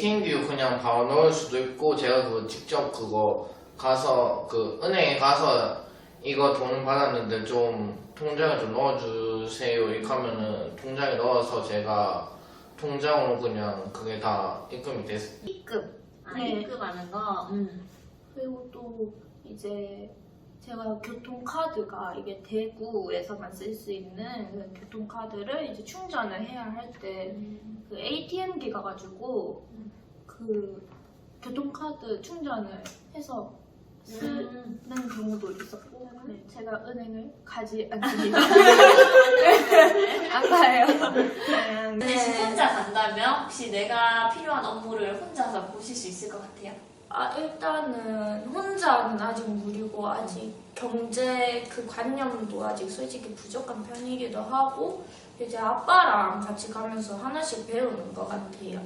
ATM기 그냥 바로 넣을 수도 있고 제가 그거 직접 그거 가서 그 은행에 가서 이거 돈 받았는데 좀 통장에 좀 넣어주세요 이렇게 하면은 통장에 넣어서 제가 통장으로 그냥 그게 다 입금이 됐 입금. 아, 네. 입금하는 거. 음. 그리고 또 이제 제가 교통카드가 이게 대구에서만 쓸 수 있는 그 교통카드를 이제 충전을 해야 할 때 그 ATM기 가 가지고 그 교통카드 충전을 해서 쓰는 음. 경우도 있었고 네, 제가 은행을 가지 않습니다. 안 가요. 대신 네. 혼자 간다면 혹시 내가 필요한 업무를 혼자서 보실 수 있을 것 같아요? 아, 일단은 혼자는 아직 무리고 아직 경제 그 관념도 아직 솔직히 부족한 편이기도 하고 이제 아빠랑 같이 가면서 하나씩 배우는 것 같아요.